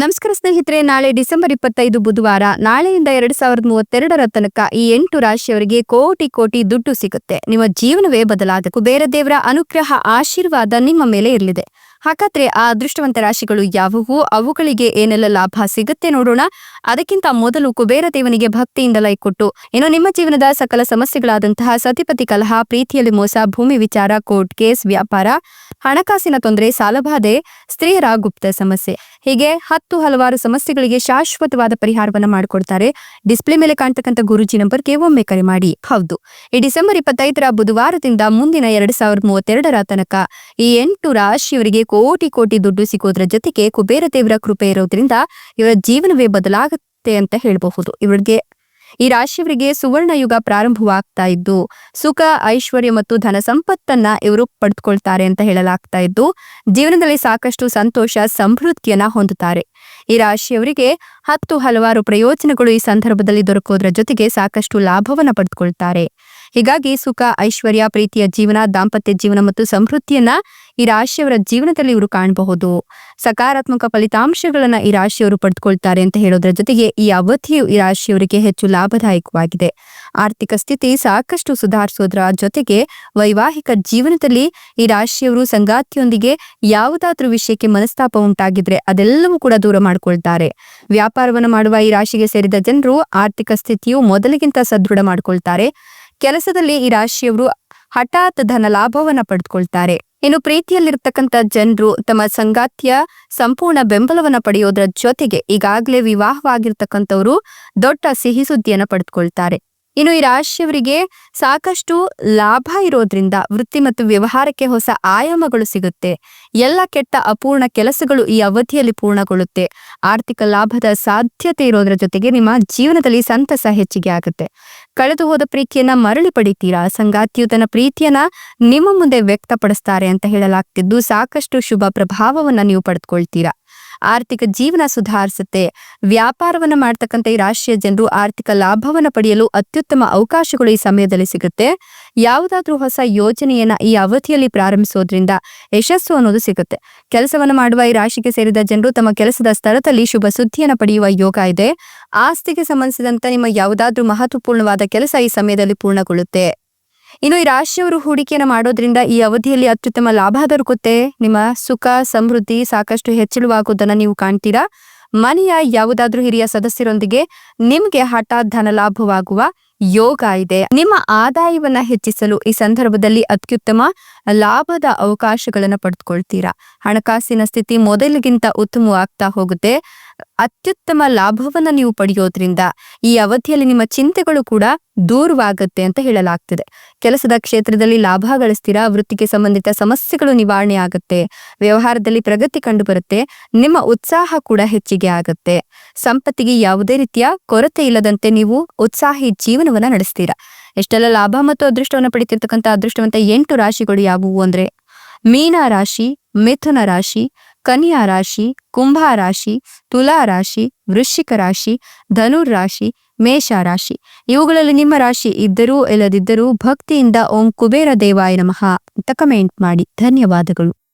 ನಮಸ್ಕಾರ ಸ್ನೇಹಿತರೆ, ನಾಳೆ ಡಿಸೆಂಬರ್ ಇಪ್ಪತ್ತೈದು ಬುಧವಾರ, ನಾಳೆಯಿಂದ ಎರಡ್ ಸಾವಿರದ ಮೂವತ್ತೆರಡರ ತನಕ ಈ ಎಂಟು ರಾಶಿಯವರಿಗೆ ಕೋಟಿ ಕೋಟಿ ದುಡ್ಡು ಸಿಗುತ್ತೆ. ನಿಮ್ಮ ಜೀವನವೇ ಬದಲಾದ ಬೇರೆ ದೇವರ ಅನುಗ್ರಹ, ಆಶೀರ್ವಾದ ನಿಮ್ಮ ಮೇಲೆ ಇರಲಿದೆ. ಹಾಗಾದ್ರೆ ಆ ಅದೃಷ್ಟವಂತ ರಾಶಿಗಳು ಯಾವುವು? ಅವುಗಳಿಗೆ ಏನೆಲ್ಲ ಲಾಭ ಸಿಗುತ್ತೆ ನೋಡೋಣ. ಅದಕ್ಕಿಂತ ಮೊದಲು ಕುಬೇರ ದೇವನಿಗೆ ಭಕ್ತಿಯಿಂದ ಲೈ ಕೊಟ್ಟು, ಇನ್ನು ನಿಮ್ಮ ಜೀವನದ ಸಕಲ ಸಮಸ್ಯೆಗಳಾದಂತಹ ಸತಿಪತಿ ಕಲಹ, ಪ್ರೀತಿಯಲ್ಲಿ ಮೋಸ, ಭೂಮಿ ವಿಚಾರ, ಕೋರ್ಟ್ ಕೇಸ್, ವ್ಯಾಪಾರ, ಹಣಕಾಸಿನ ತೊಂದರೆ, ಸಾಲಬಾಧೆ, ಸ್ತ್ರೀಯರ ಗುಪ್ತ ಸಮಸ್ಯೆ. ಹೀಗೆ ಹತ್ತು ಹಲವಾರು ಸಮಸ್ಯೆಗಳಿಗೆ ಶಾಶ್ವತವಾದ ಪರಿಹಾರವನ್ನ ಮಾಡಿಕೊಡ್ತಾರೆ. ಡಿಸ್ಪ್ಲೇ ಮೇಲೆ ಕಾಣ್ತಕ್ಕಂಥ ಗುರುಜಿ ನಂಬರ್ಗೆ ಒಮ್ಮೆ ಕರೆ ಮಾಡಿ. ಹೌದು. ಈ ಡಿಸೆಂಬರ್ ಇಪ್ಪತ್ತೈದರ ಬುಧವಾರದಿಂದ ಮುಂದಿನ ಎರಡ್ ಸಾವಿರದ ಮೂವತ್ತೆರಡರ ತನಕ ಈ ಎಂಟು ರಾಶಿಯವರಿಗೆ ಕೋಟಿ ಕೋಟಿ ದುಡ್ಡು ಸಿಗೋದ್ರ ಜೊತೆಗೆ ಕುಬೇರ ದೇವರ ಕೃಪೆ ಇರೋದ್ರಿಂದ ಇವರ ಜೀವನವೇ ಬದಲಾಗುತ್ತೆ ಅಂತ ಹೇಳಬಹುದು. ಇವರಿಗೆ ಈ ರಾಶಿಯವರಿಗೆ ಸುವರ್ಣಯುಗ ಪ್ರಾರಂಭವಾಗ್ತಾ ಇದ್ದು, ಸುಖ, ಐಶ್ವರ್ಯ ಮತ್ತು ಧನ ಸಂಪತ್ತನ್ನ ಇವರು ಪಡೆದುಕೊಳ್ತಾರೆ ಅಂತ ಹೇಳಲಾಗ್ತಾ ಇದ್ದು, ಜೀವನದಲ್ಲಿ ಸಾಕಷ್ಟು ಸಂತೋಷ, ಸಮೃದ್ಧಿಯನ್ನ ಹೊಂದುತ್ತಾರೆ. ಈ ರಾಶಿಯವರಿಗೆ ಹತ್ತು ಹಲವಾರು ಪ್ರಯೋಜನಗಳು ಈ ಸಂದರ್ಭದಲ್ಲಿ ದೊರಕೋದ್ರ ಜೊತೆಗೆ ಸಾಕಷ್ಟು ಲಾಭವನ್ನ ಪಡೆದುಕೊಳ್ತಾರೆ. ಹೀಗಾಗಿ ಸುಖ, ಐಶ್ವರ್ಯ, ಪ್ರೀತಿಯ ಜೀವನ, ದಾಂಪತ್ಯ ಜೀವನ ಮತ್ತು ಸಮೃದ್ಧಿಯನ್ನ ಈ ರಾಶಿಯವರ ಜೀವನದಲ್ಲಿ ಇವರು ಕಾಣಬಹುದು. ಸಕಾರಾತ್ಮಕ ಫಲಿತಾಂಶಗಳನ್ನ ಈ ರಾಶಿಯವರು ಪಡೆದುಕೊಳ್ತಾರೆ ಅಂತ ಹೇಳೋದ್ರ ಜೊತೆಗೆ ಈ ಅವಧಿಯು ಈ ರಾಶಿಯವರಿಗೆ ಹೆಚ್ಚು ಲಾಭದಾಯಕವಾಗಿದೆ. ಆರ್ಥಿಕ ಸ್ಥಿತಿ ಸಾಕಷ್ಟು ಸುಧಾರಿಸೋದ್ರ ಜೊತೆಗೆ ವೈವಾಹಿಕ ಜೀವನದಲ್ಲಿ ಈ ರಾಶಿಯವರು ಸಂಗಾತಿಯೊಂದಿಗೆ ಯಾವುದಾದ್ರೂ ವಿಷಯಕ್ಕೆ ಮನಸ್ತಾಪ ಉಂಟಾಗಿದ್ರೆ ಅದೆಲ್ಲವೂ ಕೂಡ ದೂರ ಮಾಡಿಕೊಳ್ತಾರೆ. ವ್ಯಾಪಾರವನ್ನು ಮಾಡುವ ಈ ರಾಶಿಗೆ ಸೇರಿದ ಜನರು ಆರ್ಥಿಕ ಸ್ಥಿತಿಯು ಮೊದಲಿಗಿಂತ ಸದೃಢ ಮಾಡಿಕೊಳ್ತಾರೆ. ಕೆಲಸದಲ್ಲಿ ಈ ರಾಶಿಯವರು ಹಠಾತ್ ಧನ ಲಾಭವನ್ನ ಪಡೆದುಕೊಳ್ತಾರೆ ಇನ್ನು ಪ್ರೀತಿಯಲ್ಲಿರ್ತಕ್ಕಂಥ ಜನರು ತಮ್ಮ ಸಂಗಾತಿಯ ಸಂಪೂರ್ಣ ಬೆಂಬಲವನ್ನ ಪಡೆಯೋದ್ರ ಜೊತೆಗೆ ಈಗಾಗಲೇ ವಿವಾಹವಾಗಿರ್ತಕ್ಕಂಥವ್ರು ದೊಡ್ಡ ಸಿಹಿ ಸುದ್ದಿಯನ್ನ ಪಡೆದುಕೊಳ್ತಾರೆ ಇನ್ನು ಈ ರಾಶಿಯವರಿಗೆ ಸಾಕಷ್ಟು ಲಾಭ ಇರೋದ್ರಿಂದ ವೃತ್ತಿ ಮತ್ತು ವ್ಯವಹಾರಕ್ಕೆ ಹೊಸ ಆಯಾಮಗಳು ಸಿಗುತ್ತೆ. ಎಲ್ಲ ಕೆಟ್ಟ ಅಪೂರ್ಣ ಕೆಲಸಗಳು ಈ ಅವಧಿಯಲ್ಲಿ ಪೂರ್ಣಗೊಳ್ಳುತ್ತೆ. ಆರ್ಥಿಕ ಲಾಭದ ಸಾಧ್ಯತೆ ಇರೋದ್ರ ಜೊತೆಗೆ ನಿಮ್ಮ ಜೀವನದಲ್ಲಿ ಸಂತಸ ಹೆಚ್ಚಿಗೆ ಆಗುತ್ತೆ. ಕಳೆದು ಹೋದ ಪ್ರೀತಿಯನ್ನ ಮರಳಿ ಪಡಿತೀರಾ? ಸಂಗಾತಿಯು ತನ್ನ ಪ್ರೀತಿಯನ್ನ ನಿಮ್ಮ ಮುಂದೆ ವ್ಯಕ್ತಪಡಿಸ್ತಾರೆ ಅಂತ ಹೇಳಲಾಗ್ತಿದ್ದು ಸಾಕಷ್ಟು ಶುಭ ಪ್ರಭಾವವನ್ನ ನೀವು ಪಡೆದುಕೊಳ್ತೀರಾ? ಆರ್ಥಿಕ ಜೀವನ ಸುಧಾರಿಸುತ್ತೆ. ವ್ಯಾಪಾರವನ್ನ ಮಾಡ್ತಕ್ಕಂಥ ಈ ರಾಶಿಯ ಜನರು ಆರ್ಥಿಕ ಲಾಭವನ್ನ ಪಡೆಯಲು ಅತ್ಯುತ್ತಮ ಅವಕಾಶಗಳು ಈ ಸಮಯದಲ್ಲಿ ಸಿಗುತ್ತೆ. ಯಾವುದಾದ್ರೂ ಹೊಸ ಯೋಜನೆಯನ್ನ ಈ ಅವಧಿಯಲ್ಲಿ ಪ್ರಾರಂಭಿಸೋದ್ರಿಂದ ಯಶಸ್ಸು ಅನ್ನೋದು ಸಿಗುತ್ತೆ. ಕೆಲಸವನ್ನ ಮಾಡುವ ಈ ರಾಶಿಗೆ ಸೇರಿದ ಜನರು ತಮ್ಮ ಕೆಲಸದ ಸ್ಥಳದಲ್ಲಿ ಶುಭ ಸುದ್ದಿಯನ್ನು ಪಡೆಯುವ ಯೋಗ ಇದೆ. ಆಸ್ತಿಗೆ ಸಂಬಂಧಿಸಿದಂತ ನಿಮ್ಮ ಯಾವುದಾದ್ರೂ ಮಹತ್ವಪೂರ್ಣವಾದ ಕೆಲಸ ಈ ಸಮಯದಲ್ಲಿ ಪೂರ್ಣಗೊಳ್ಳುತ್ತೆ. ಇನ್ನು ಈ ರಾಶಿಯವರು ಹೂಡಿಕೆಯನ್ನು ಮಾಡೋದ್ರಿಂದ ಈ ಅವಧಿಯಲ್ಲಿ ಅತ್ಯುತ್ತಮ ಲಾಭ ದೊರಕುತ್ತೆ. ನಿಮ್ಮ ಸುಖ, ಸಮೃದ್ಧಿ ಸಾಕಷ್ಟು ಹೆಚ್ಚಳವಾಗುವುದನ್ನು ನೀವು ಕಾಣ್ತೀರಾ? ಮನೆಯ ಯಾವುದಾದ್ರೂ ಹಿರಿಯ ಸದಸ್ಯರೊಂದಿಗೆ ನಿಮ್ಗೆ ಹಠಾತ್ ಧನ ಲಾಭವಾಗುವ ಯೋಗ ಇದೆ. ನಿಮ್ಮ ಆದಾಯವನ್ನ ಹೆಚ್ಚಿಸಲು ಈ ಸಂದರ್ಭದಲ್ಲಿ ಅತ್ಯುತ್ತಮ ಲಾಭದ ಅವಕಾಶಗಳನ್ನ ಪಡೆದುಕೊಳ್ತೀರಾ? ಹಣಕಾಸಿನ ಸ್ಥಿತಿ ಮೊದಲಿಗಿಂತ ಉತ್ತಮವಾಗ್ತಾ ಹೋಗುತ್ತೆ. ಅತ್ಯುತ್ತಮ ಲಾಭವನ್ನ ನೀವು ಪಡೆಯೋದ್ರಿಂದ ಈ ಅವಧಿಯಲ್ಲಿ ನಿಮ್ಮ ಚಿಂತೆಗಳು ಕೂಡ ದೂರವಾಗುತ್ತೆ ಅಂತ ಹೇಳಲಾಗ್ತಿದೆ. ಕೆಲಸದ ಕ್ಷೇತ್ರದಲ್ಲಿ ಲಾಭ ಗಳಿಸ್ತೀರಾ, ವೃತ್ತಿಗೆ ಸಂಬಂಧಿತ ಸಮಸ್ಯೆಗಳು ನಿವಾರಣೆ ಆಗುತ್ತೆ, ವ್ಯವಹಾರದಲ್ಲಿ ಪ್ರಗತಿ ಕಂಡು ಬರುತ್ತೆ ನಿಮ್ಮ ಉತ್ಸಾಹ ಕೂಡ ಹೆಚ್ಚಿಗೆ ಆಗುತ್ತೆ. ಸಂಪತ್ತಿಗೆ ಯಾವುದೇ ರೀತಿಯ ಕೊರತೆ ಇಲ್ಲದಂತೆ ನೀವು ಉತ್ಸಾಹಿ ಜೀವನವನ್ನ ನಡೆಸ್ತೀರಾ. ಎಷ್ಟೆಲ್ಲ ಲಾಭ ಮತ್ತು ಅದೃಷ್ಟವನ್ನು ಪಡಿತಿರ್ತಕ್ಕಂಥ ಅದೃಷ್ಟವಂತ ಎಂಟು ರಾಶಿಗಳು ಯಾವುವು ಅಂದ್ರೆ ಮೀನ ರಾಶಿ ಮಿಥುನ ರಾಶಿ ಕನ್ಯಾ ರಾಶಿ, ಕುಂಭ ರಾಶಿ, ತುಲಾ ರಾಶಿ, ವೃಶ್ಚಿಕ ರಾಶಿ, ಧನುರ್ ರಾಶಿ, ಮೇಷ ರಾಶಿ. ಇವುಗಳಲ್ಲಿ ನಿಮ್ಮ ರಾಶಿ ಇದ್ದರೂ ಇಲ್ಲದಿದ್ದರೂ ಭಕ್ತಿಯಿಂದ ಓಂ ಕುಬೇರ ದೇವಾಯ ನಮಃ ಅಂತ ಕಮೆಂಟ್ ಮಾಡಿ. ಧನ್ಯವಾದಗಳು.